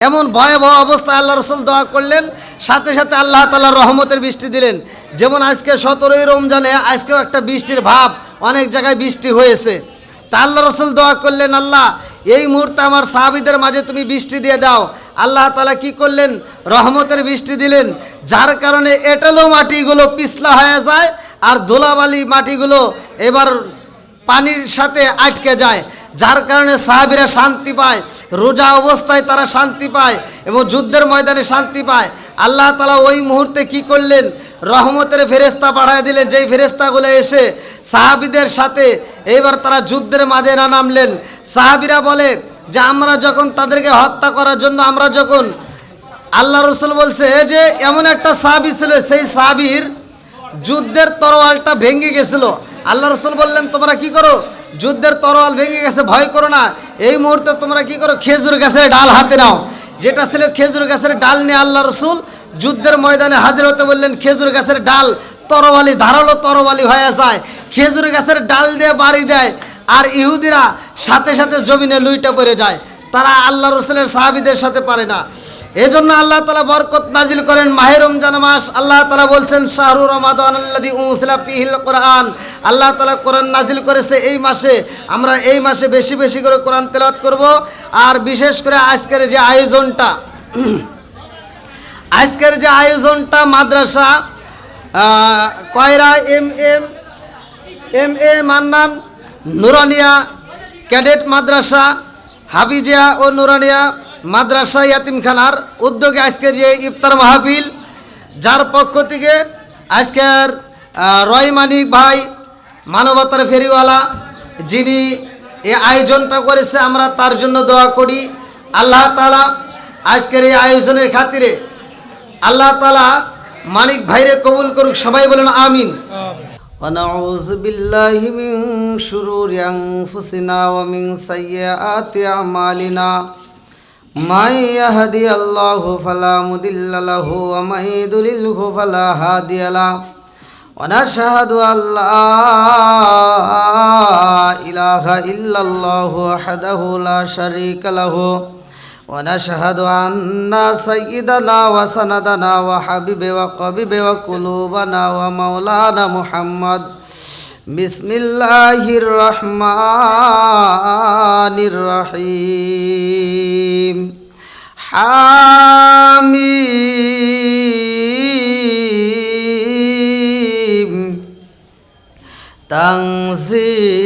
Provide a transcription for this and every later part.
এমন ভয়াবহ অবস্থায় আল্লাহ রসুল দোয়া করলেন, সাথে সাথে আল্লাহ তালা রহমতের বৃষ্টি দিলেন। যেমন আজকে সতেরোই রমজানে আজকেও একটা বৃষ্টির ভাব, অনেক জায়গায় বৃষ্টি হয়েছে। তা আল্লাহ রসুল দোয়া করলেন, আল্লাহ, এই মুহূর্তে আমার সাহাবিদের মাঝে তুমি বৃষ্টি দিয়ে দাও। আল্লাহ তালা কি করলেন? রহমতের বৃষ্টি দিলেন, যার কারণে এটেলো মাটিগুলো পিছলা হয়ে যায় আর ধুলাবালি মাটিগুলো এবার পানির সাথে আটকে যায়। যার কারণে সাহাবিরা শান্তি পায়, রোজা অবস্থায় তারা শান্তি পায় এবং যুদ্ধের ময়দানে শান্তি পায়। আল্লাহ তালা ওই মুহূর্তে কি করলেন? রহমতের ফেরেস্তা পাঠায় দিলেন। যেই ফেরেস্তাগুলো এসে সাহাবিদের সাথে এইবার তারা যুদ্ধের মাঝে না নামলেন। সাহাবিরা বলে যে, আমরা যখন তাদেরকে হত্যা করার জন্য আমরা যখন আল্লাহ রসুল বলছে যে এমন একটা সাহাবি ছিল, সেই সাহাবির যুদ্ধের তরোয়ালটা ভেঙে গেছিল। আল্লাহ রসুল বললেন, তোমরা কি করো? যুদ্ধের তরোয়াল ভেঙে গেছে, ভয় করো না। এই মুহূর্তে তোমরা কি করো? খেজুর গাছের ডাল হাতে নাও। যেটা ছিল খেজুর গাছের ডাল নিয়ে আল্লাহ রসুল যুদ্ধের ময়দানে হাজির হতে বললেন, খেজুর গাছের ডাল তরবালি ধারালো তরবালি হয়ে যায়। খেজুর গাছের ডাল দিয়ে বাড়ি দেয় আর ইহুদিরা সাথে সাথে জমিনে লুইটা পড়ে যায়। তারা আল্লাহ রসুলের সাহাবিদের সাথে পারে না। এই জন্য আল্লাহ তালা বরকত নাজিল করেন মাহে রমজান মাস। আল্লাহ তালা বলছেন, শাহরু রমাদান ফিহিল কোরআন। আল্লাহ তালা কোরআন নাজিল করেছে এই মাসে। আমরা এই মাসে বেশি বেশি করে কোরআন তেলাওয়াত করব। আর বিশেষ করে আজকের যে আয়োজনটা, আজকের যে আয়োজনটা মাদ্রাসা Koyra M M M A Mannan, Nurania cadet মাদ্রাসা, হাফিজিয়া ও নুরানিয়া মাদ্রাসা ইয়াতিমখানার উদ্যোগে আজকের যে ইফতার মাহফিল যার পক্ষ থেকে আজকের আহ, রয় মানিক ভাই মানবতার ফেরিওয়ালা যিনি এই আয়োজনটা করেছে আমরা তার জন্য দোয়া করি আল্লাহ তালা আজকের এই আয়োজনের খাতিরে আল্লাহ তালা মানিক ভাইরে কবুল করুক সবাই বলেন আমিন ونعوذ بالله من شرور أنفسنا ومن سيئات أعمالنا من يهدي الله فلا مضل له ومن يضلله فلا هادي له ونشهد أن لا إله إلا الله وحده لا شريك له ونشهد أن سيدنا وسندنا وحبيب وقبيب وقلوبنا ومولانا محمد بسم الله الرحمن الرحيم حميم تنزيل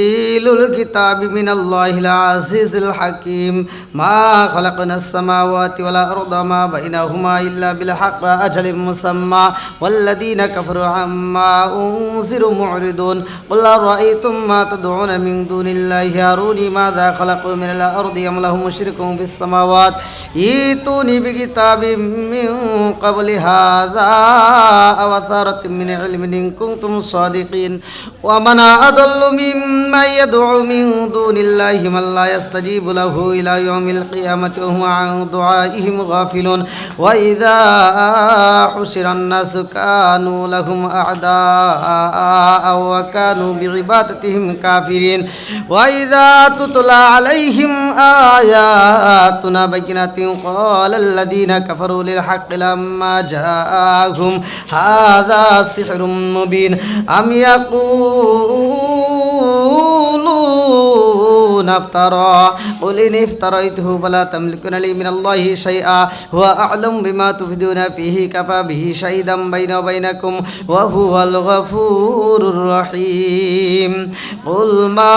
الكتاب من الله العزيز الحكيم ما خلقنا السماوات والأرض ما بينهما إلا بالحق أجل مسمى والذين كفروا عما أنذروا معرضون قل أرأيتم ما تدعون من دون الله أروني ماذا خلقوا من الأرض أم لهم شرك في السماوات ائتوني بكتاب من قبل هذا أو أثارة من علم إن كنتم صادقين ومن أضل ممن يدعو من دون الله من لا يستجيب له إلى يوم القيامة وهم عن دعائهم غافلون. وإذا حشر الناس كانوا لهم أعداء وكانوا بعبادتهم كافرين. وإذا تتلى عليهم آياتنا بينات قال الذين كفروا للحق لما جاءهم هذا سحر مبين. أم يقولون افترى قل إن افتريته فلا تملكون لي من الله شيئا هو أعلم بما تفدون فيه كفى به شهيدا بيني وبينكم وهو الغفور الرحيم قل ما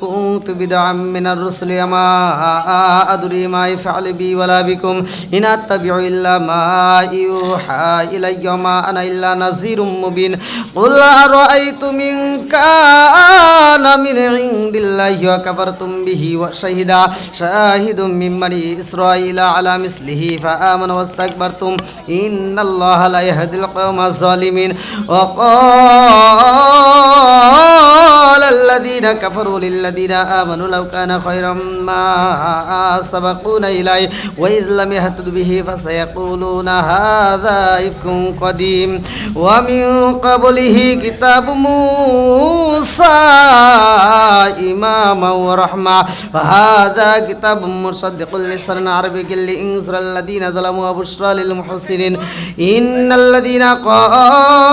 كنت بدعا من الرسل وما أدري ما يفعل بي ولا بكم إن أتبع إلا ما يوحى إلي وما أنا إلا نذير مبين قل أرأيتم إن كان من বিল্লাহি ওয়া কাফারতুম বিহি ওয়া শাহিদা। শাহিদুম মিন বানি ইসরাঈলা আলা মিসলিহি ফাআমানু ওয়াস্তাকবারতুম। ইন্নাল্লাহা লা ইয়াহদিল কওমাজ জালিমিন ওয়া قال الذين كفروا للذين آمنوا لو كان خيرا ما سبقونا إليه وإذ لم يهتدوا به فسيقولون هذا إفك قديم. ومن قبله كتاب موسى إماما ورحمة. وهذا كتاب مصدق لسان عربي لإنذر الذين ظلموا وبشرى للمحسنين. إن الذين قالوا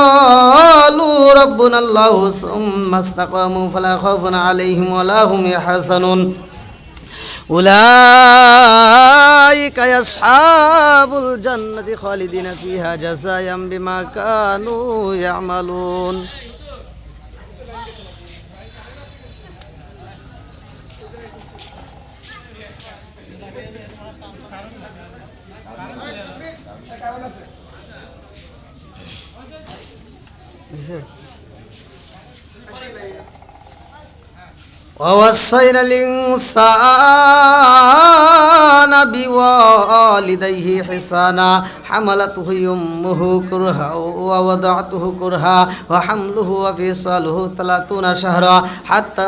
ربنا الله ثم استقاموا فلا خوف عليهم ولا هم يحزنون. أولئك أصحاب الجنة خالدين فيها جزاء بما كانوا يعملون. ووصينا الإنسان بوالديه حسانا حملته أمه كرها ووضعته كرها وحمله وفصاله ثلاثون شهرا حتى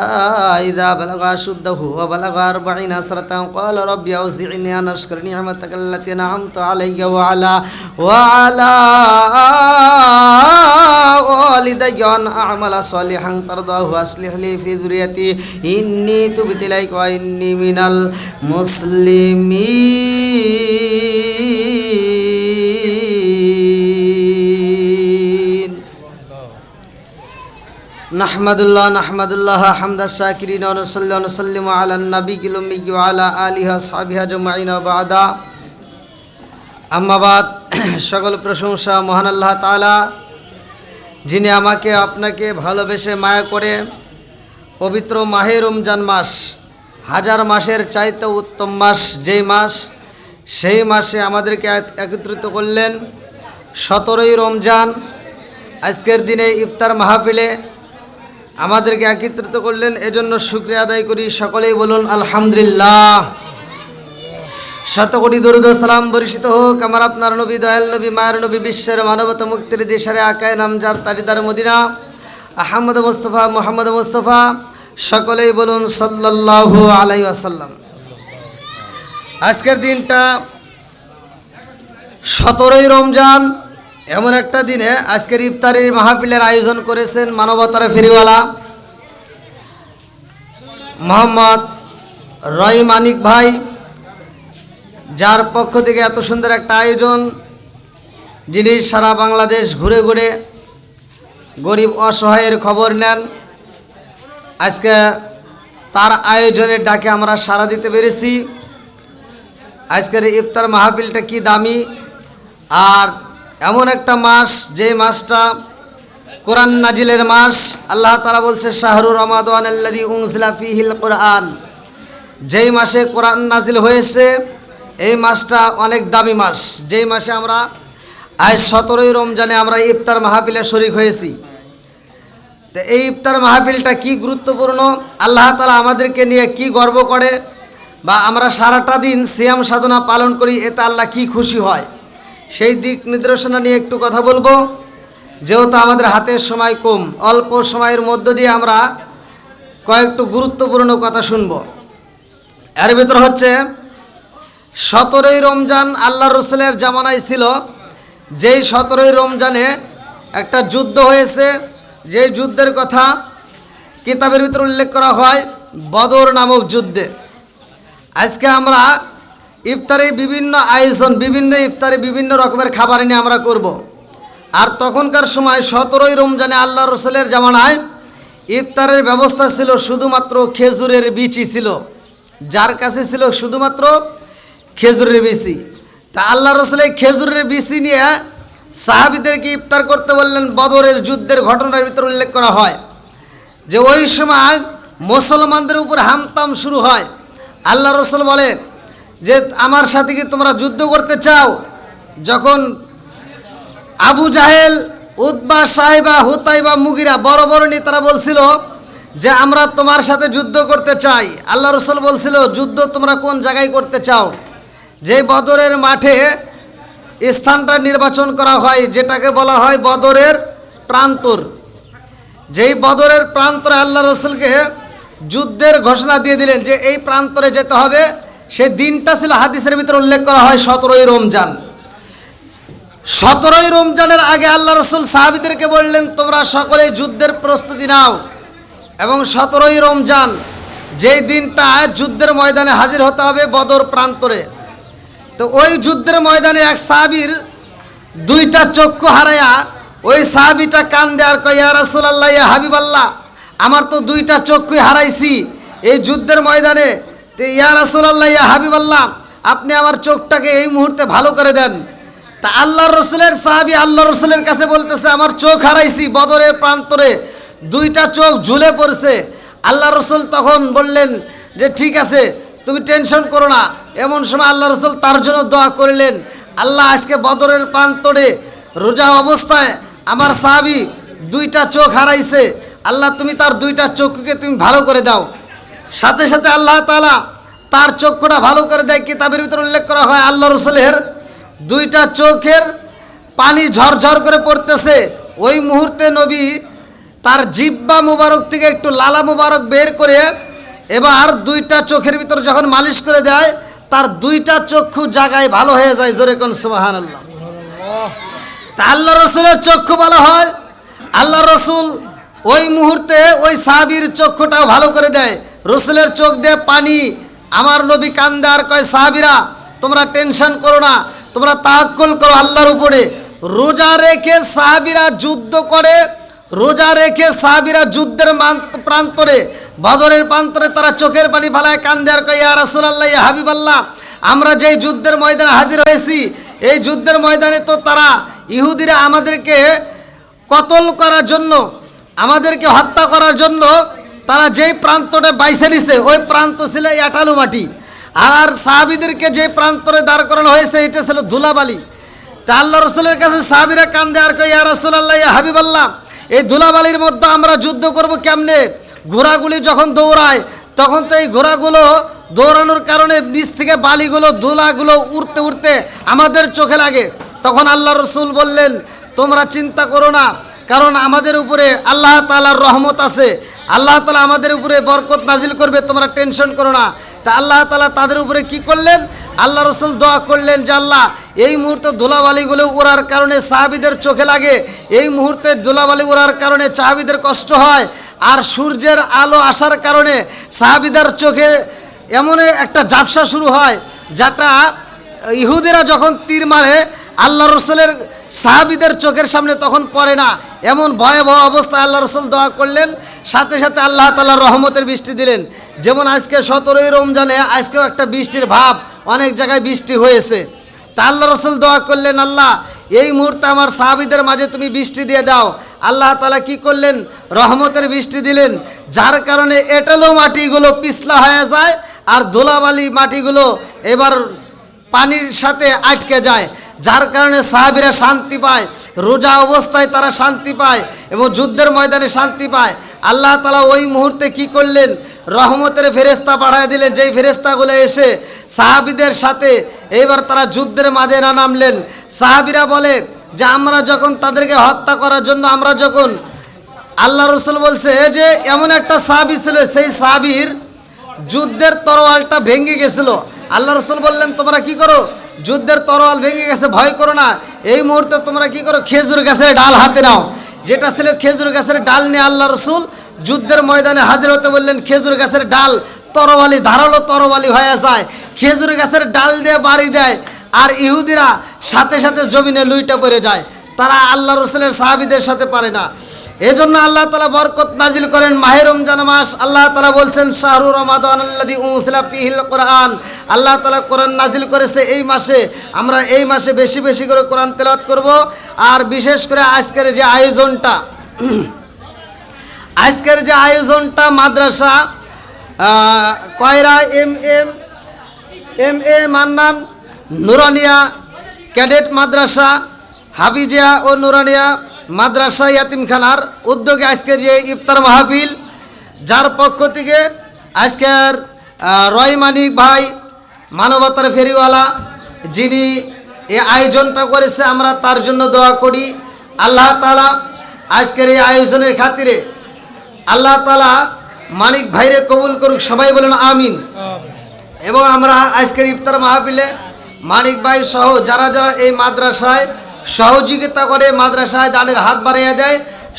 إذا بلغ أشده وبلغ أربعين سنة قال رب أوزعني أن أشكر نعمتك التي أنعمت علي وعلى وعلى والدي أن أعمل صالحا ترضاه وأصلح لي في ذريتي إني تبت إليك وإني من المسلمين নাহমাদুল্লাহ নাহমাদুল্লাহ হামদা শাকিরিন অনুসল্লি অনুসল্লিম আলা নবী গিলমি আলা আলিহা সাবিহা জমাইন বাদা। আম্মাবাদ সকল প্রশংসা মহান আল্লাহ তালা যিনি আমাকে, আপনাকে ভালোবেসে মায়া করে পবিত্র মাহে রমজান মাস, হাজার মাসের চাইতে উত্তম মাস যেই মাস, সেই মাসে আমাদেরকে একত্রিত করলেন সতেরোই রমজান, আজকের দিনে ইফতার মাহফিলে আমাদেরকে একত্রিত করলেন, এজন্য শুক্রিয়া আদায় করি। সকলেই বলুন, আলহামদুলিল্লাহ। শতকোটি দরুদ সালাম বরিষিত হোক। আমার আপনার নবী, দয়াল নবী, মায়ের নবী, বিশ্বের মানবতা মুক্তির দেশারে আকায় নামজার তারিদার Medina. Ahmad Mustafa, Muhammad Mustafa, সকলেই বলুন, সাল্লাল্লাহু আলাই আসাল্লাম আজকের দিনটা সতেরোই রমজান এমন একটা দিনে আজকের ইফতারের মাহফিলের আয়োজন করেছেন মানবতার ফেরিওয়ালা মোহাম্মদ রয় মানিক ভাই, যার পক্ষ থেকে এত সুন্দর একটা আয়োজন, যিনি সারা বাংলাদেশ ঘুরে ঘুরে গরিব অসহায়ের খবর নেন। আজকে তার আয়োজনের ডাকে আমরা সাড়া দিতে পেরেছি। আজকের ইফতার মাহফিলটা কি দামি? আর এমন একটা মাস, যে মাসটা কোরআন নাজিলের মাস, আল্লাহ তালা বলছে শাহরুর রমাদান কোরআন। যেই মাসে কোরআন নাজিল হয়েছে, এই মাসটা অনেক দামি মাস। যেই মাসে আমরা আজ সতেরোই রমজানে আমরা ইফতার মাহফিলে শরিক হয়েছি। তো এই ইফতার মাহফিলটা কি গুরুত্বপূর্ণ? আল্লাহ তালা আমাদেরকে নিয়ে কি গর্ব করে? বা আমরা সারাটা দিন সিয়াম সাধনা পালন করি, এতে আল্লাহ কি খুশি হয়? সেই দিক নির্দেশনা নিয়ে একটু কথা বলব। যেহেতু আমাদের হাতের সময় কম, অল্প সময়ের মধ্য দিয়ে আমরা কয়েকটু গুরুত্বপূর্ণ কথা শুনব। এর ভিতর হচ্ছে, সতেরোই রমজান আল্লাহ রসুলের জামানায় ছিল, যেই সতেরোই রমজানে একটা যুদ্ধ হয়েছে। যেই যুদ্ধের কথা কিতাবের ভিতর উল্লেখ করা হয়, বদর নামক যুদ্ধে। আজকে আমরা ইফতারে বিভিন্ন আয়োজন, বিভিন্ন ইফতারে বিভিন্ন রকমের খাবার নিয়ে আমরা করব। আর তখনকার সময় সতেরোই রমজানে আল্লাহ রসুলের জামানায় ইফতারের ব্যবস্থা ছিল শুধুমাত্র খেজুরের বিচি ছিল। যার কাছে ছিল শুধুমাত্র খেজুরের বিচি। তা আল্লাহ রসুল খেজুরের বিচি নিয়ে সাহাবিদেরকে ইফতার করতে বললেন, বদরের যুদ্ধের ঘটনার ভিতরে উল্লেখ করা হয় যে ওই সময় মুসলমানদের উপর হামতাম শুরু হয়। আল্লাহ রসুল বলে যে আমার সাথে কি তোমরা যুদ্ধ করতে চাও, যখন আবু জাহেল উদ্বা সাহেবা, হুতাইবা, মুগিরা বড় বড় নেতারা বলছিল যে আমরা তোমার সাথে যুদ্ধ করতে চাই। আল্লাহ রসুল বলছিল, যুদ্ধ তোমরা কোন জায়গায় করতে চাও? যে বদরের মাঠে স্থানটা নির্বাচন করা হয়, যেটাকে বলা হয় বদরের প্রান্তর। যেই বদরের প্রান্তরে আল্লাহ রসুলকে যুদ্ধের ঘোষণা দিয়ে দিলেন যে এই প্রান্তরে যেতে হবে সে দিনটা ছিল হাদিসের ভিতরে উল্লেখ করা হয় সতেরোই রমজান। সতেরোই রমজানের আগে আল্লাহ রসুল সাহাবিদেরকে বললেন, তোমরা সকলে যুদ্ধের প্রস্তুতি নাও। এবং সতেরোই রমজান যেই দিনটা যুদ্ধের ময়দানে হাজির হতে হবে বদর প্রান্তরে। তো ওই যুদ্ধের ময়দানে এক সাহাবির দুইটা চক্ষু হারায়া ওই সাহাবিটা কান দেয়ার কয়, ইয়া রাসূলুল্লাহ, ইয়া হাবিবাল্লাহ, আমার তো দুইটা চক্ষুই হারাইছি। এই যুদ্ধের ময়দানে তো ইয়া রাসূলুল্লাহ, ইয়া হাবিবাল্লাহ, আপনি আমার চোখটাকে এই মুহূর্তে ভালো করে দেন। তা আল্লাহ রসুলের সাহাবি আল্লাহ রসুলের কাছে বলতেছে, আমার চোখ হারাইছি বদরের প্রান্তরে, দুইটা চোখ ঝুলে পড়ছে। আল্লাহ রসুল তখন বললেন যে, ঠিক আছে, তুমি টেনশন করো না। এমন সময় আল্লাহ রসুল তার জন্য দোয়া করলেন, আল্লাহ আজকে বদরের প্রান্তরে রোজা অবস্থায় আমার সাহাবি দুইটা চোখ হারাইছে। আল্লাহ, তুমি তার দুইটা চোখকে তুমি ভালো করে দাও। সাথে সাথে আল্লাহ তাআলা তার চক্ষুটা ভালো করে দেয়, কিতাবের ভিতরে উল্লেখ করা হয়, আল্লাহ রসুলের দুইটা চোখের পানি ঝরঝর করে পড়তেছে। ওই মুহূর্তে নবী তার জিব্বা মুবারক থেকে একটু লালা মুবারক বের করে এবার দুইটা চোখের ভিতর যখন মালিশ করে দেয়, তার দুইটা চক্ষু জায়গায় ভালো হয়ে যায়, জোরে কোন সুবাহান আল্লাহ তা আল্লাহ রসুলের চক্ষু ভালো হয়, আল্লাহ রসুল ওই মুহূর্তে ওই সাহাবির চক্ষুটাও ভালো করে দেয়। রসুলের চোখ দিয়ে পানি। আমার নবী কান্দে আর কয়, সাহাবিরা, তোমরা টেনশন করো না, তোমরা তাহাক্কুল করো আল্লাহর উপরে। রোজা রেখে সাহাবিরা যুদ্ধ করে, রোজা রেখে সাহাবিরা যুদ্ধের প্রান্তরে, বদরের প্রান্তরে তারা চোখের পানি ফালায় কান্দে আর কয়, ইয়া রাসূলুল্লাহ, ইয়া হাবিবাল্লাহ, আমরা যেই যুদ্ধের ময়দানে হাজির হয়েছি, এই যুদ্ধের ময়দানে তো তারা ইহুদিরা আমাদেরকে কতল করার জন্য, আমাদেরকে হত্যা করার জন্য তারা যেই প্রান্তটা বাইসে নিছে, ওই প্রান্ত ছিল এটালু মাটি। আর সাহাবিদেরকে যে প্রান্তরে দাঁড় করানো হয়েছে, এটা ছিল ধুলাবালি। তা আল্লাহ রসুলের কাছে সাহাবিরা কান্দে আর কই ইয়া রাসূলুল্লাহ, ইয়া হাবিবাল্লাহ, এই ধুলাবালির মধ্যে আমরা যুদ্ধ করব কেমনে? ঘোড়াগুলি যখন দৌড়ায়, তখন তো এই ঘোড়াগুলো দৌড়ানোর কারণে নিচ থেকে বালিগুলো, ধুলাগুলো উড়তে উড়তে আমাদের চোখে লাগে। তখন আল্লাহ রসুল বললেন, তোমরা চিন্তা করো না কারণ আমাদের উপরে আল্লাহ তালার রহমত আছে। আল্লাহ তালা আমাদের উপরে বরকত নাজিল করবে, তোমরা টেনশন করো না। তা আল্লাহ তালা তাদের উপরে কি করলেন? আল্লাহ রসুল দোয়া করলেন যে, আল্লাহ, এই মুহূর্তে ধুলাবালিগুলো উড়ার কারণে সাহাবিদের চোখে লাগে। এই মুহূর্তে ধুলাবালি উড়ার কারণে সাহাবিদের কষ্ট হয়। আর সূর্যের আলো আসার কারণে সাহাবিদের চোখে এমন একটা জাপসা শুরু হয়, যেটা ইহুদিরা যখন তীর মারে, আল্লাহ রসুলের সাহাবিদের চোখের সামনে তখন পড়ে না। এমন ভয়াবহ অবস্থায় আল্লাহ রসুল দোয়া করলেন, সাথে সাথে আল্লাহ তাল্লাহ রহমতের বৃষ্টি দিলেন। যেমন আজকে সতেরোই রমজানে আজকেও একটা বৃষ্টির ভাব, অনেক জায়গায় বৃষ্টি হয়েছে। তা আল্লাহ রসুল দোয়া করলেন, আল্লাহ, এই মুহূর্তে আমার সাহাবিদের মাঝে তুমি বৃষ্টি দিয়ে দাও। আল্লাহ তালা কি করলেন? রহমতের বৃষ্টি দিলেন, যার কারণে এটেলো মাটিগুলো পিছলা হয়ে যায় আর ধুলাবালি মাটিগুলো এবার পানির সাথে আটকে যায়। যার কারণে সাহাবিরা শান্তি পায়, রোজা অবস্থায় তারা শান্তি পায় এবং যুদ্ধের ময়দানে শান্তি পায়। আল্লাহ তালা ওই মুহূর্তে কি করলেন? রহমতের ফেরেস্তা পাঠায় দিলেন। যেই ফেরেস্তাগুলো এসে সাহাবিদের সাথে এইবার তারা যুদ্ধের মাঝে না নামলেন। সাহাবিরা বলে যে, আমরা যখন তাদেরকে হত্যা করার জন্য আমরা যখন আল্লাহ রসুল বলছে যে এমন একটা সাহাবি ছিল, সেই সাহাবির যুদ্ধের তরোয়ালটা ভেঙে গেছিল। আল্লাহ রসুল বললেন, তোমরা কি করো? যুদ্ধের তরোয়াল ভেঙে গেছে, ভয় করো না। এই মুহূর্তে তোমরা কি করো? খেজুর গাছের ডাল হাতে নাও। যেটা ছিল খেজুর গাছের ডাল নিয়ে আল্লাহ রসুল যুদ্ধের ময়দানে হাজির হতে বললেন, খেজুর গাছের ডাল তরবালি ধারালো তরবালি হয়ে যায়। খেজুর গাছের ডাল দিয়ে বাড়ি দেয় আর ইহুদিরা সাথে সাথে জমিনে লুইটা পড়ে যায়। তারা আল্লাহ রসুলের সাহাবিদের সাথে পারে না। এই জন্য আল্লাহ তালা বরকত নাজিল করেন মাহে রমজান মাস। আল্লাহ তালা বলছেন, শাহরু রমাদান ফিহিল কোরআন। আল্লাহ তালা কোরআন নাজিল করেছে এই মাসে। আমরা এই মাসে বেশি বেশি করে কোরআন তেলাত করব। আর বিশেষ করে আজকের যে আয়োজনটা, আজকের যে আয়োজনটা মাদ্রাসা Koyra M M M A Mannan, Nurania cadet মাদ্রাসা, হাফিজিয়া ও নুরানিয়া মাদ্রাসা ইয়াতিমখানার উদ্যোগে আজকের যে ইফতার মাহফিল, যার পক্ষ থেকে আজকের রয় মানিক ভাই, মানবতার ফেরিওয়ালা, যিনি এই আয়োজনটা করেছে, আমরা তার জন্য দোয়া করি। আল্লাহ তালা আজকের এই আয়োজনের খাতিরে আল্লাহ তালা মানিক ভাইরে কবুল করুক, সবাই বলেন আমিন। এবং আমরা আজকের ইফতার মাহফিলে মানিক ভাই সহ যারা যারা এই মাদ্রাসায় সহযোগিতা করে মাদ্রাসায় দানের হাত বাড়িয়ে দেয়,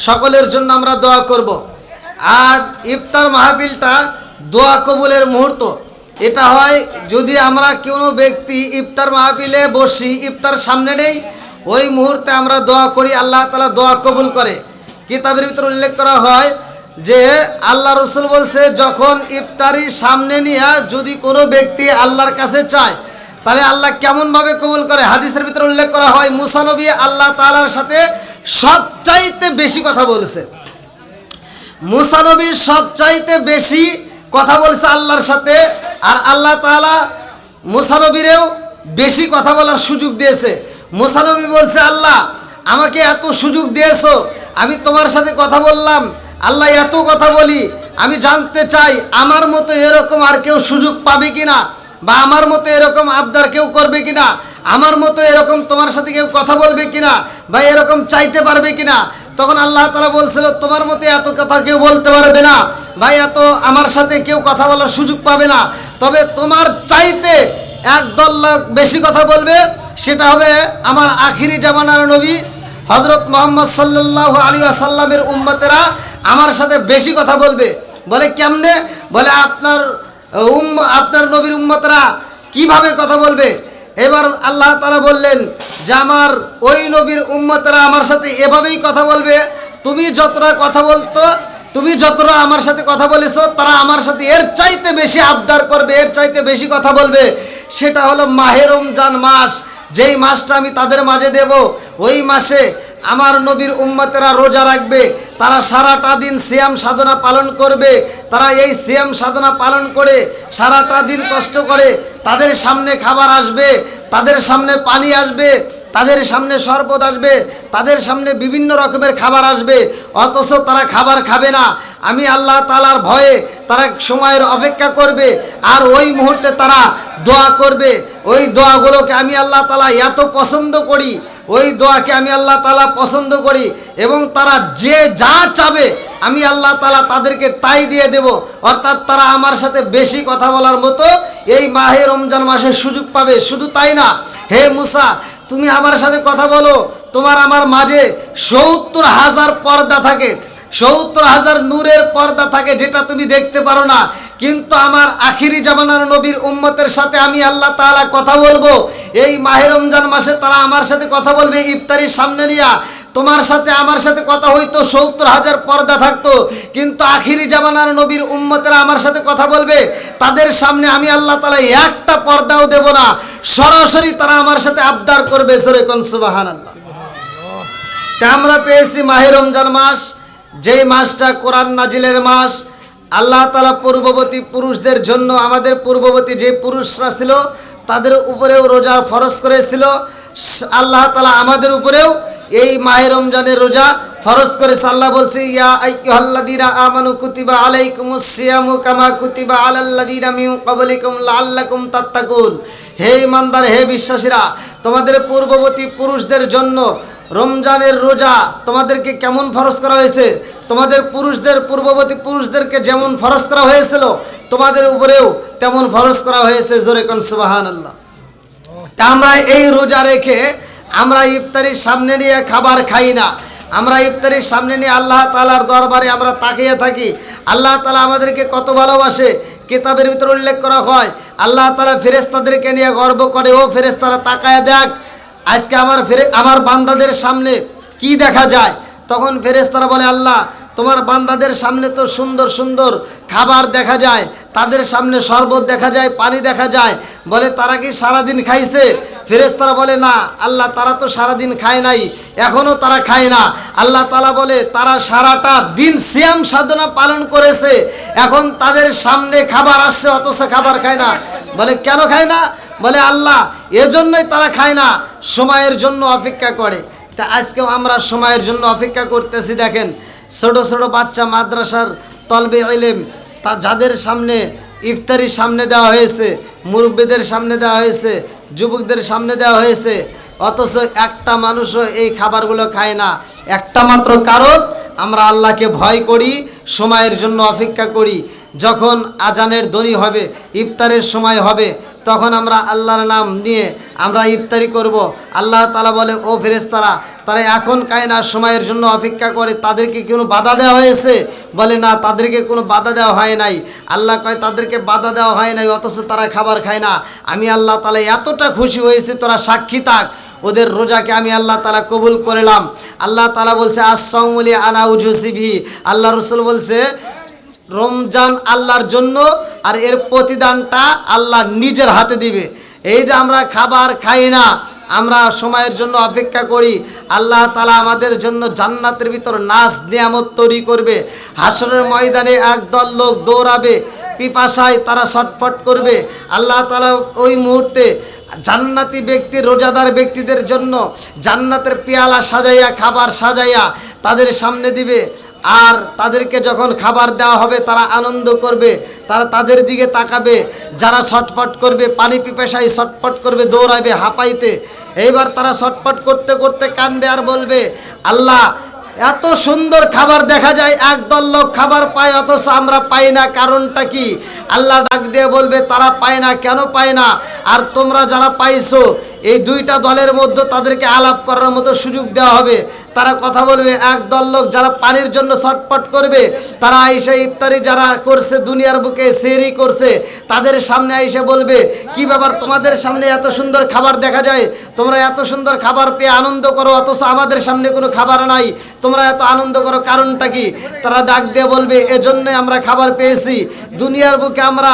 সকলের জন্য আমরা দোয়া করব। আর ইফতার মাহফিলটা দোয়া কবুলের মুহূর্ত। এটা হয় যদি আমরা কোনো ব্যক্তি ইফতার মাহফিলে বসি, ইফতার সামনে নেই, ওই মুহূর্তে আমরা দোয়া করি, আল্লাহ তালা দোয়া কবুল করে। কিতাবের ভিতরে উল্লেখ করা হয় যে, আল্লাহ রসুল বলছে, যখন ইফতারি সামনে নিয়ে যদি কোনো ব্যক্তি আল্লাহর কাছে চায় তাহলে আল্লাহ কেমনভাবে কবুল করে? হাদিসের ভিতরে উল্লেখ করা হয় মুসানবী আল্লাহ তালার সাথে সবচাইতে বেশি কথা বলেছে। মুসানবী সবচাইতে বেশি কথা বলছে আল্লাহর সাথে, আর আল্লাহ তাআলা মুসানবীরেও বেশি কথা বলার সুযোগ দিয়েছে। মুসানবী বলছে, আল্লাহ, আমাকে এত সুযোগ দিয়েছ, আমি তোমার সাথে কথা বললাম, আল্লাহ এত কথা বলি, আমি জানতে চাই, আমার মতো এরকম আর কেউ সুযোগ পাবে কিনা? বা আমার মতো এরকম আবদার কেউ করবে কিনা? আমার মতো এরকম তোমার সাথে কেউ কথা বলবে কিনা? বা এরকম চাইতে পারবে কিনা? তখন আল্লাহ তালা বলছিল, তোমার মতো এত কথা কেউ বলতে পারবে না। ভাই এত আমার সাথে কেউ কথা বলার সুযোগ পাবে না। তবে তোমার চাইতে একদল লোক বেশি কথা বলবে, সেটা হবে আমার আখিরি জামানার নবী হজরত মোহাম্মদ সাল্লাহ আলী আসাল্লামের উম্মতেরা আমার সাথে বেশি কথা বলবে। বলে কেমনে? বলে, আপনার আপনার নবীর উম্মতরা কীভাবে কথা বলবে? এবার আল্লাহ তালা বললেন, যে আমার ওই নবীর উম্মতরা আমার সাথে এভাবেই কথা বলবে। তুমি যতটা কথা বলতো, তুমি যতটা আমার সাথে কথা বলেছ, তারা আমার সাথে এর চাইতে বেশি আবদার করবে, এর চাইতে বেশি কথা বলবে। সেটা হলো মাহে রমজান মাস। যেই মাসটা আমি তাদের মাঝে দেব, ওই মাসে আমার নবীর উম্মতেরা রোজা রাখবে, তারা সারাটা দিন সিয়াম সাধনা পালন করবে, তারা এই সিয়াম সাধনা পালন করে সারাটা দিন কষ্ট করে, তাদের সামনে খাবার আসবে, তাদের সামনে পানি আসবে, তাদের সামনে শরবত আসবে, তাদের সামনে বিভিন্ন রকমের খাবার আসবে, অথচ তারা খাবার খাবে না। আমি আল্লাহ তালার ভয়ে তারা সময়ের অপেক্ষা করবে, আর ওই মুহূর্তে তারা দোয়া করবে। ওই দোয়াগুলোকে আমি আল্লাহ তালা এত পছন্দ করি ওই দোয়াকে আমি আল্লাহ তালা পছন্দ করি এবং তারা যে যা চাবে আমি আল্লাহ তালা তাদেরকে তাই দিয়ে দেব। অর্থাৎ তারা আমার সাথে বেশি কথা বলার মতো এই মাহে রমজান মাসে সুযোগ পাবে। শুধু তাই না, হে মুসা, তুমি আমার সাথে কথা বলো। তোমার আমার মাঝে সত্তর হাজার পর্দা থাকে। সত্তর হাজার নূরের পর্দা থাকে যেটা তুমি দেখতে পারো না। কিন্তু আমার আখিরি জামানার নবীর উম্মতের সাথে আমি আল্লাহ তালা কথা বলব। এই মাহে রমজান মাসে তারা আমার সাথে কথা বলবে, ইফতারির সামনে নিয়া। তোমার সাথে আমার সাথে কথা হইতো, সত্তর হাজার পর্দা থাকতো। কিন্তু আখিরি জামানার নবীর উম্মতেরা আমার সাথে কথা বলবে, তাদের সামনে আমি আল্লাহ তালা একটা পর্দাও দেব না। সরাসরি তারা আমার সাথে আবদার করবে সরে কোন সুবাহান আল্লাহ তা আমরা পেয়েছি মাহে রমজান মাস, যেই মাসটা কোরআন নাজিলের মাস আল্লাহ তালা পূর্ববর্তী পুরুষদের জন্য, আমাদের পূর্ববর্তী যে পুরুষরা ছিল, তাদের উপরেও রোজা ফরজ করেছিল। আল্লাহ তালা আমাদের উপরেও এই মাহে রমজানের রোজা ফরজ করে সাল্লাহ বলছে, ইয়া আইয়ুহাল্লাযীনা আমানু কুতিবা আলাইকুমুস সিয়ামু কামা কুতিবা আলাল্লাযীনা মিন ক্বাবলিকুম লাআল্লাকুম তাত্তাকুন। হে ইমানদার, হে বিশ্বাসীরা, তোমাদের পূর্ববর্তী পুরুষদের জন্য রমজানের রোজা তোমাদেরকে কেমন ফরজ করা হয়েছে? তোমাদের পুরুষদের, পূর্ববর্তী পুরুষদেরকে যেমন ফরজ করা হয়েছিল, তোমাদের উপরেও তেমন ফরজ করা হয়েছে। জোরে কোন সুবাহান আল্লাহ তা আমরা এই রোজা রেখে আমরা ইফতারির সামনে নিয়ে খাবার খাই না। আমরা ইফতারির সামনে নিয়ে আল্লাহ তালার দরবারে আমরা তাকিয়ে থাকি। আল্লাহ তালা আমাদেরকে কত ভালোবাসে। কিতাবের ভিতরে উল্লেখ করা হয়, আল্লাহ তালা ফেরেস্তাদেরকে নিয়ে গর্ব করে, ও ফেরেস্তারা তাকায় দেখ, আজকে আমার ফেরে, আমার বান্দাদের সামনে কি দেখা যায়? তখন ফেরেস্তারা বলে, আল্লাহ, তোমার বান্দাদের সামনে তো সুন্দর সুন্দর খাবার দেখা যায়, তাদের সামনে শরবত দেখা যায়, পানি দেখা যায়। বলে, তারা কি সারাদিন খাইছে? ফেরেস্তারা বলে, না, আল্লাহ, তারা তো সারাদিন খায় নাই এখনও তারা খায় না। আল্লাহ তালা বলে, তারা সারাটা দিন সিয়াম সাধনা পালন করেছে, এখন তাদের সামনে খাবার আসছে, অথচ খাবার খায় না। বলে, কেন খায় না? বলে, আল্লাহ, এজন্যই তারা খায় না, সময়ের জন্য অপেক্ষা করে। তা আজকেও আমরা সময়ের জন্য অপেক্ষা করতেছি, দেখেন, ছোট ছোট বাচ্চা মাদ্রাসার তলবে এলেম তা যাদের সামনে ইফতারির সামনে দেওয়া হয়েছে, মুরব্বীদের সামনে দেওয়া হয়েছে, যুবকদের সামনে দেওয়া হয়েছে, অথচ একটা মানুষও এই খাবারগুলো খায় না। একটা মাত্র কারণ, আমরা আল্লাহকে ভয় করি, সময়ের জন্য অপেক্ষা করি। যখন আজানের ধ্বনি হবে, ইফতারের সময় হবে তখন আমরা আল্লাহর নাম নিয়ে আমরা ইফতারি করব। আল্লাহ তালা বলে, ও ফেরেস্তারা তারা এখন কায়নার সময়ের জন্য অপেক্ষা করে, তাদেরকে কোনো বাধা দেওয়া হয়েছে? বলে, না, তাদেরকে কোনো বাধা দেওয়া হয় নাই। আল্লাহ কয়, তাদেরকে বাধা দেওয়া হয় নাই, অথচ তারা খাবার খায় না। আমি আল্লাহ তালা এতটা খুশি হয়েছি, তোরা সাক্ষী থাক। ওদের রোজাকে আমি আল্লাহ তালা কবুল করলাম। আল্লাহ তালা বলছে আসসাউলি আনা উজুসিভি আল্লাহ রসুল বলছে রমজান আল্লাহর জন্য আর এর প্রতিদানটা আল্লাহ নিজের হাতে দিবে। এই যে আমরা খাবার খাই না, আমরা সময়ের জন্য অপেক্ষা করি, আল্লাহ তালা আমাদের জন্য জান্নাতের ভিতর নাচ নিয়ামত তৈরি করবে, হাসরের ময়দানে একদল লোক দৌড়াবে, পিপাসায় তারা ছটফট করবে, আল্লাহ তালা ওই মুহূর্তে জান্নাতি ব্যক্তি, রোজাদার ব্যক্তিদের জন্য জান্নাতের পেয়ালা সাজাইয়া, খাবার সাজাইয়া তাদের সামনে দিবে। আর তাদেরকে যখন খাবার দেওয়া হবে, তারা আনন্দ করবে, তারা তাদের দিকে তাকাবে, যারা ছটফট করবে, পানি পিপাসায় ছটফট করবে, দৌড়াবে, হাঁপাইতে, এইবার তারা ছটফট করতে করতে কানবে আর বলবে, আল্লাহ, এত সুন্দর খাবার দেখা যায়, একদল লোক খাবার পায়, অথচ আমরা পাই না, কারণটা কি? আল্লাহ ডাক দিয়ে বলবে, তারা পায় না, কেন পায় না? আর তোমরা যারা পাইছো, এই দুইটা দলের মধ্যে তাদেরকে আলাপ করার মতো সুযোগ দেওয়া হবে। তারা কথা বলবে একদল লোক যারা পানির জন্য ছটপট করবে, তারা আইসা ইফতারি যারা করছে, দুনিয়ার বুকে সেরি করছে তাদের সামনে এসে বলবে, কি ব্যাপার তোমাদের সামনে এত সুন্দর খাবার দেখা যায়? তোমরা এত সুন্দর খাবার পেয়ে আনন্দ করো, অথচ আমাদের সামনে কোনো খাবার নাই। তোমরা এত আনন্দ করো, কারণটা কি? তারা ডাক দিয়ে বলবে এজন্য আমরা খাবার পেয়েছি। দুনিয়ার বুকে আমরা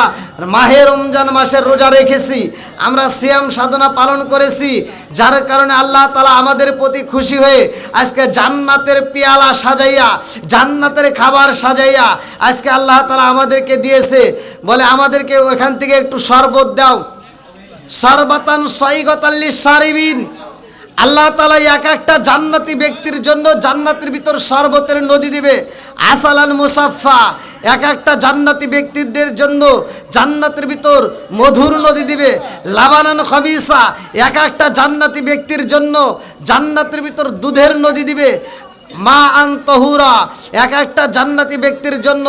মাহে রমজান মাসের রোজা রেখেছি। আমরা সিয়াম সাধনা পালন করেছি, যার কারণে আল্লাহ তালা আমাদের প্রতি খুশি হয়ে আজকে জান্নাতের পেয়ালা সাজাইয়া, জান্নাতের খাবার সাজাইয়া আজকে আল্লাহ তালা আমাদেরকে দিয়েছে। বলে, আমাদেরকে ওখান থেকে একটু শরবত দাও। সরবাতান সৈগতাল্লি সারিবিন। আল্লাহ তালা এক একটা জান্নাতি ব্যক্তির জন্য জান্নাতের ভিতর শরবতের নদী দিবে। আসালান মুসাফা এক একটা জান্নাতি ব্যক্তিদের জন্য জান্নাতের ভিতর মধুর নদী দিবে। লাবানান খবিসা। এক একটা জান্নাতি ব্যক্তির জন্য জান্নাতের ভিতর দুধের নদী দিবে। মা আন্তহুরা, এক একটা জান্নাতি ব্যক্তির জন্য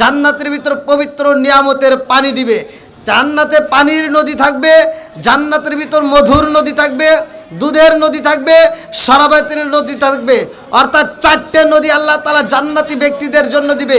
জান্নাতের ভিতর পবিত্র নিয়ামতের পানি দিবে। জান্নাতে পানির নদী থাকবে, জান্নাতের ভিতর মধুর নদী থাকবে, দুধের নদী থাকবে, সরাবাতের নদী থাকবে। অর্থাৎ চারটে নদী আল্লাহ তালা জান্নাতি ব্যক্তিদের জন্য দিবে।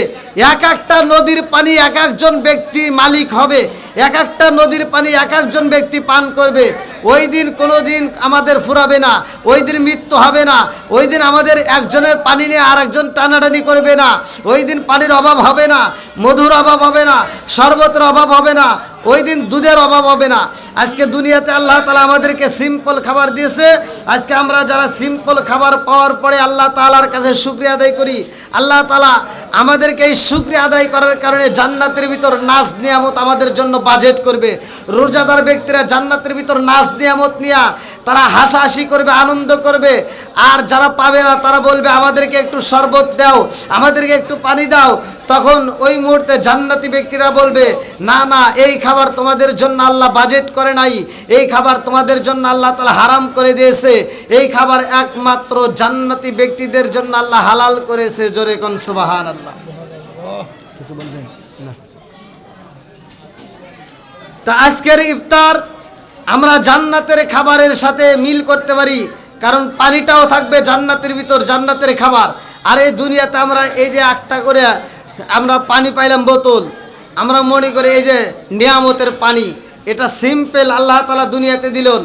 এক একটা নদীর পানি এক একজন ব্যক্তি মালিক হবে। এক একটা নদীর পানি এক একজন ব্যক্তি পান করবে। ওই দিন কোনো দিন আমাদের ফুরাবে না, ওই দিন মৃত্যু হবে না, ওই দিন আমাদের একজনের পানি নিয়ে আর একজন টানাটানি করবে না, ওই দিন পানির অভাব হবে না, মধুর অভাব হবে না, শরবতের অভাব হবে না, ওই দিন দুধের অভাব হবে না। আজকে দুনিয়াতে আল্লাহ তালা আমাদেরকে সিম্পল খাবার দিয়েছে, আজকে আমরা যারা সিম্পল খাবার পাওয়ার পরে আল্লাহ তালার কাছে শুক্রিয়া আদায় করি, আল্লাহ তালা আমাদেরকে এই শুক্রিয়া আদায় করার কারণে জান্নাতের ভিতর নাচ নিয়ামত আমাদের জন্য বাজেট করবে। রোজাদার ব্যক্তিরা জান্নাতের ভিতর নাচ নিয়ামত নিয়া তারা হাসাহাসি করবে আনন্দ করবে। আর যারা পাবে না তারা বলবে আমাদেরকে একটু শরবত দাও আমাদেরকে একটু পানি দাও। তখন ওই মুহূর্তে জান্নাতি ব্যক্তিরা বলবে না না এই খাবার তোমাদের জন্য আল্লাহ বাজেট করে নাই। এই খাবার তোমাদের জন্য আল্লাহ তালা হারাম করে দিয়েছে। এই খাবার একমাত্র জান্নাতি ব্যক্তিদের জন্য আল্লাহ হালাল করেছে। জোরে কোন সুবাহান আল্লাহ কিছু বলবেন? না। তা আজকের ইফতার আমরা জান্নাতের খাবারের সাথে মিল করতে পারি, কারণ পানিটাও থাকবে জান্নাতের ভিতর, জান্নাতের খাবার। আর এই দুনিয়াতে আমরা এই যে একটা করে আমরা পানি পাইলাম বোতল, আমরা মনে করি এই যে নিয়ামতের পানি, এটা সিম্পল আল্লাহ তালা দুনিয়াতে দিলেন।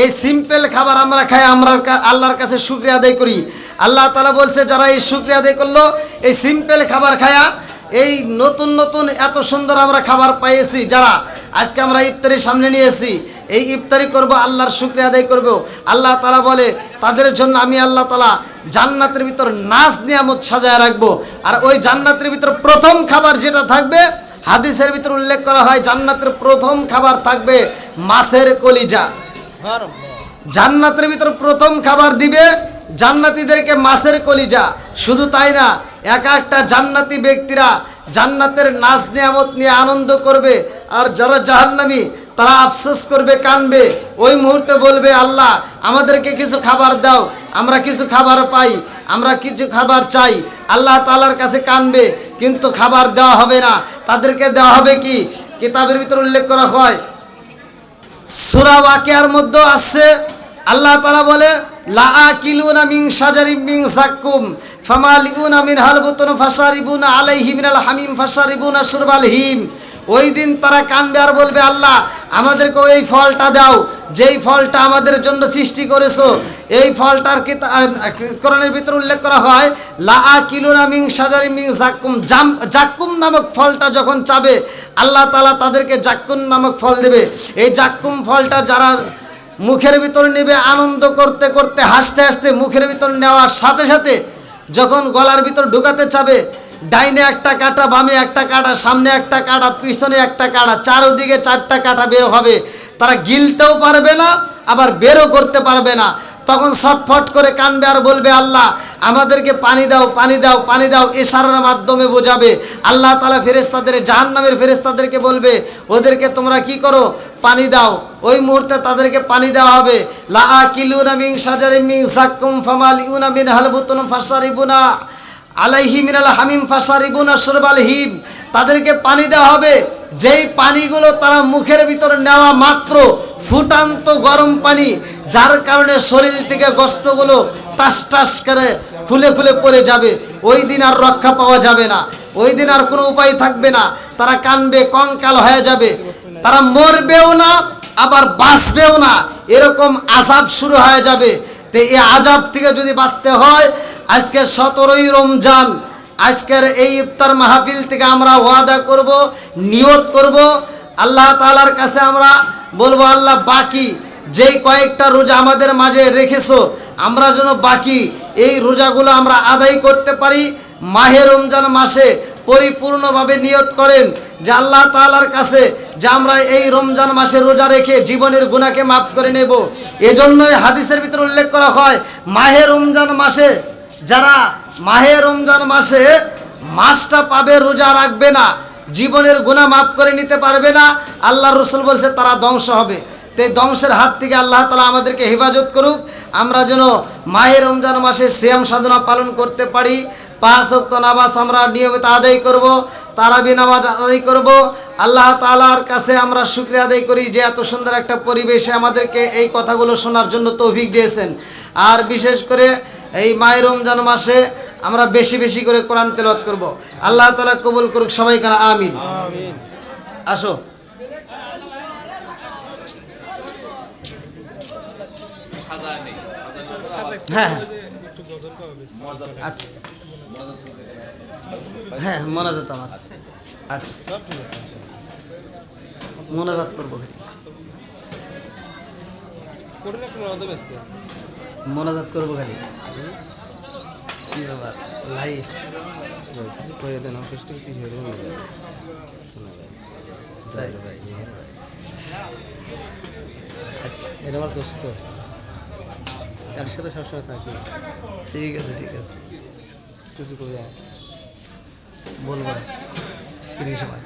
এই সিম্পল খাবার আমরা খাই, আমরা আল্লাহর কাছে শুক্রিয়া আদায় করি। আল্লাহ তালা বলছে, যারা এই শুক্রিয়া আদায় করল, এই সিম্পল খাবার খায়া, এই নতুন নতুন এত সুন্দর আমরা খাবার পাইয়েছি, যারা আজকে আমরা ইফতারির সামনে নিয়েছি এই ইফতারি করব, আল্লাহর শুক্রিয়া আদায় করব। আল্লাহ তালা বলে, তাদের জন্য আমি আল্লাহ তালা জান্নাতের ভিতর নাচ নিয়ামত সাজায় রাখব। আর ওই জান্নাতের ভিতর প্রথম খাবার যেটা থাকবে, হাদিসের ভিতর উল্লেখ করা হয়, জান্নাতের প্রথম খাবার থাকবে মাছের কলিজা। জান্নাতের ভিতর প্রথম খাবার দিবে জান্নাতীদেরকে মাছের কলিজা। শুধু তাই না, এক একটা জান্নাতি ব্যক্তিরা জান্নাতের নাচ নিয়ামত নিয়ে আনন্দ করবে। আর যারা জাহান্নামি তারা আফসোস করবে, কানবে। ওই মুহূর্তে বলবে, আল্লাহ, আমাদেরকে কিছু খাবার দাও। আমরা কিছু খাবার পাই, আমরা কিছু খাবার চাই। আল্লাহ তালার কাছে কানবে, কিন্তু খাবার দেওয়া হবে না। তাদেরকে দেওয়া হবে কি? কিতাবের ভিতরে উল্লেখ করা হয়। সুরা ওয়াকিয়ার মধ্যে আসছে। আল্লাহ তালা বলে, লা মিং সাজারিম মিং জাক্কুম ফামালিউনা হালবুতুন ফাসারিবুনা আলাইহি মিনাল হামিম হিম। ওই দিন তারা কানবে আর বলবে, আল্লাহ, আমাদেরকে ওই ফলটা দাও। যেই ফলটা আমাদের জন্য সৃষ্টি করেছ, এই ফলটার কোরআনের ভিতরে উল্লেখ করা হয়, লা কিলুনা মিং সাজারি মিং জাক্কুম জাম জাক্কুম নামক ফলটা যখন চাবে, আল্লাহ তালা তাদেরকে জাক্কুম নামক ফল দেবে। এই জাক্কুম ফলটা যারা মুখের ভিতর নেবে, আনন্দ করতে করতে, হাসতে হাসতে মুখের ভিতর নেওয়ার সাথে সাথে যখন গলার ভিতর ঢুকাতে চাবে ডাইনে একটা কাটা, বামে একটা কাটা, সামনে একটা কাটা, পিছনে একটা কাটা, চারোদিকে চারটা কাটা বের হবে। তারা গিলতেও পারবে না, আবার বেরও করতে পারবে না। তখন ছটফট করে কানবে আর বলবে, আল্লাহ, আমাদেরকে পানি দাও পানি দাও পানি দাও। ইশারার মাধ্যমে বোঝাবে। আল্লাহ তালা ফেরেস্তাদের জাহান নামের ফেরেস্তাদেরকে বলবে, ওদেরকে তোমরা কি করো? পানি দাও। ওই মুহূর্তে তাদেরকে পানি দেওয়া হবে। লা কিলুনা মিং সাজারি মিং জাক্কুম ফামাল ইউনা মিন হালবুতুন ফাসারিবুনা আলাইহি মিনাল হামিম ফাসারিবুনা সুরবাল হিম। তাদেরকে পানি দেওয়া হবে। যেই পানিগুলো তারা মুখের ভিতরে নেওয়া মাত্র ফুটান্ত গরম পানি, যার কারণে শরীর থেকে গোস্তগুলো টাস টাস করে খুলে খুলে পড়ে যাবে। ওই দিন আর রক্ষা পাওয়া যাবে না। ওই দিন আর কোনো উপায় থাকবে না। তারা কানবে, কঙ্কাল হয়ে যাবে। তারা মরবেও না, আবার বাঁচবেও না। এরকম আজাব শুরু হয়ে যাবে। তো এই আজাব থেকে যদি বাঁচতে হয়, আজকে সতেরোই রমজান, আজকের এই ইফতার মাহফিল থেকে আমরা ওয়াদা করব, নিয়ত করব। আল্লাহ তাআলার কাছে আমরা বলব, আল্লাহ, বাকি যেই কয়েকটা রোজা আমাদের মাঝে রেখেছো, আমরা যেন বাকি এই রোজাগুলো আমরা আদায় করতে পারি। মাহে রমজান মাসে পরিপূর্ণভাবে নিয়ত করেন যে আল্লাহ তাআলার কাছে যে আমরা এই রমজান মাসে রোজা রেখে জীবনের গুণাকে মাফ করে নেব। এজন্যই হাদিসের ভিতরে উল্লেখ করা হয়, মাহে রমজান মাসে, যারা মাহে রমজান মাসে মাসটা পাবে রোজা রাখবে না, জীবনের গুণা মাফ করে নিতে পারবে না আল্লাহ রসুল বলছে তারা ধ্বংস হবে। তো ধ্বংসের হাত থেকে আল্লাহ তালা আমাদেরকে হেফাজত করুক, আমরা যেন মাহে রমজান মাসে শ্যাম সাধনা পালন করতে পারি, পাঁচ অক্ত নামাজ আমরা নিয়মিত আদায় করব তারাবি নামাজ আদায় করব। আল্লাহ তালার কাছে আমরা শুক্রিয়া আদায় করি যে এত সুন্দর একটা পরিবেশে আমাদেরকে এই কথাগুলো শোনার জন্য তৌফিক দিয়েছেন। আর বিশেষ করে এই মায়ের রমজান মাসে আমরা বেশি বেশি করে কোরআন তেলত করব। আল্লাহ তালা কবুল করুক সবাই কানা আমিন। আসো। হ্যাঁ হ্যাঁ। আচ্ছা। হ্যাঁ মোনাজাত আমার। আচ্ছা। মোনাজাত করব মোনাজাত করব খালি। কি ব্যাপার? লাইফ তাই আচ্ছা। এটা আমার দোস্ত। এর সাথে সবসময় থাকি। ঠিক আছে ঠিক আছে। কিছু করে বলবা শ্রী সবাই